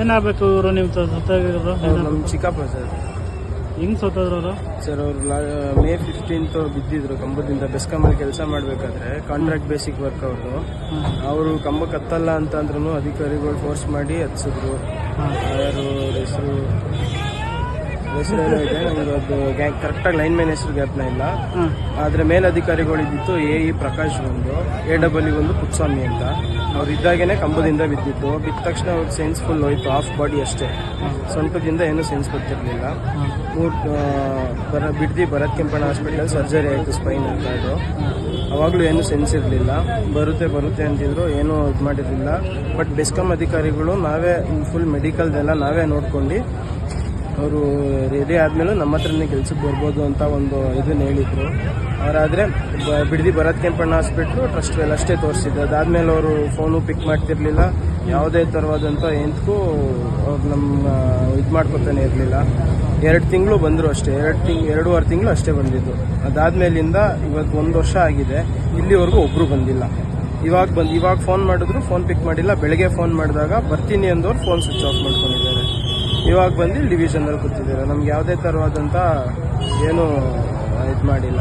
ಏನಾಗಬೇಕು ಇವರು ನಿಮ್ಮ ಸತ್ತಾಗಿರೋದು? ನಮ್ಮ ಚಿಕ್ಕಪ್ಪ ಸರ್. ಹೆಂಗ್ ಸತ್ತೋದ್ರು ಅವರು ಸರ್ ಅವರು ಮೇ ಫಿಫ್ಟೀನ್ತ್ ಬಿದ್ದಿದ್ರು ಕಂಬದಿಂದ. ಬೆಸ್ಕಮಲ್ಲಿ ಕೆಲಸ ಮಾಡಬೇಕಾದ್ರೆ ಕಾಂಟ್ರಾಕ್ಟ್ ಬೇಸಿಕ್ ವರ್ಕ್ ಅವ್ರದ್ದು ಅವರು ಕಂಬ ಕತ್ತಲ್ಲ ಅಂತ ಅಂದ್ರೂ ಅಧಿಕಾರಿಗಳು ಫೋರ್ಸ್ ಮಾಡಿ ಹತ್ಸಿದ್ರು. ಯಾರು ಹೆಸರು ಹೆಸರು ಏನೋ ಇದೆ ಅದು ಕರೆಕ್ಟಾಗಿ ಲೈನ್ ಮ್ಯಾನ್ ಹೆಸರು ಜ್ಞಾಪನ ಇಲ್ಲ. ಆದರೆ ಮೇಲಧಿಕಾರಿಗಳು ಇದ್ದಿತ್ತು ಎ ಇ ಪ್ರಕಾಶ್ ಒಂದು ಎ ಡಬಲ್ ಇ ಒಂದು ಪುಟ್ಸ್ವಾಮಿ ಅಂತ. ಅವ್ರು ಇದ್ದಾಗೇನೆ ಕಂಬದಿಂದ ಬಿದ್ದಿತ್ತು. ಬಿದ್ದ ತಕ್ಷಣ ಅವ್ರಿಗೆ ಸೆನ್ಸ್ ಫುಲ್ ಹೋಯ್ತು ಆಫ್ ಬಾಡಿ ಅಷ್ಟೇ. ಸೊಂಟದಿಂದ ಏನೂ ಸೆನ್ಸ್ ಗೊತ್ತಿರಲಿಲ್ಲ ಮೂರು ಬರ, ಬಿಡ್ದಿ ಭರತ್ ಕೆಂಪಣ್ಣ ಹಾಸ್ಪಿಟಲ್ ಸರ್ಜರಿ ಆಯಿತು ಸ್ಪೈನ್ ಅಂತ ಅದು. ಅವಾಗಲೂ ಏನೂ ಸೆನ್ಸ್ ಇರಲಿಲ್ಲ. ಬರುತ್ತೆ ಬರುತ್ತೆ ಅಂತಿದ್ರು, ಏನೂ ಇದು ಮಾಡಿರಲಿಲ್ಲ. ಬಟ್ ಬೆಸ್ಕಾಂ ಅಧಿಕಾರಿಗಳು ನಾವೇ ಫುಲ್ ಮೆಡಿಕಲ್ದೆಲ್ಲ ನಾವೇ ನೋಡ್ಕೊಂಡು ಅವರು ರೆಡಿ ಆದಮೇಲೂ ನಮ್ಮ ಹತ್ರನೇ ಕೆಲಸಕ್ಕೆ ಬರ್ಬೋದು ಅಂತ ಒಂದು ಇದನ್ನು ಹೇಳಿದ್ರು. ಅವರಾದರೆ Bidadi Bharat Kempanna hospital trust well ಅಷ್ಟೇ ತೋರಿಸಿದ್ದು. ಅದಾದಮೇಲೆ ಅವರು ಫೋನು ಪಿಕ್ ಮಾಡ್ತಿರ್ಲಿಲ್ಲ. ಯಾವುದೇ ಥರವಾದಂಥ ಎಂತಕ್ಕೂ ಅವ್ರು ನಮ್ಮ, ಇದು ಮಾಡ್ಕೊತಾನೆ ಇರಲಿಲ್ಲ. ಎರಡು ತಿಂಗಳು ಬಂದರು ಅಷ್ಟೇ. ಎರಡು ತಿಂಗ್ ಎರಡೂವರೆ ತಿಂಗಳು ಅಷ್ಟೇ ಬಂದಿದ್ದು. ಅದಾದಮೇಲಿಂದ ಇವತ್ತು ಒಂದು ವರ್ಷ ಆಗಿದೆ. ಇಲ್ಲಿವರೆಗೂ ಒಬ್ಬರು ಬಂದಿಲ್ಲ. ಇವಾಗ ಬಂದು, ಇವಾಗ ಫೋನ್ ಮಾಡಿದ್ರು ಫೋನ್ ಪಿಕ್ ಮಾಡಿಲ್ಲ. ಬೆಳಗ್ಗೆ ಫೋನ್ ಮಾಡಿದಾಗ ಬರ್ತೀನಿ ಅಂದವ್ರು ಫೋನ್ ಸ್ವಿಚ್ ಆಫ್ ಮಾಡ್ಕೊಂಡಿದ್ದಾರೆ ಇವಾಗ ಬಂದು ಡಿವಿಷನಲ್ಲಿ ಕೂತಿದ್ದೀರಾ? ನಮ್ಗೆ ಯಾವುದೇ ಥರವಾದಂಥ ಏನು ಇದು ಮಾಡಿಲ್ಲ.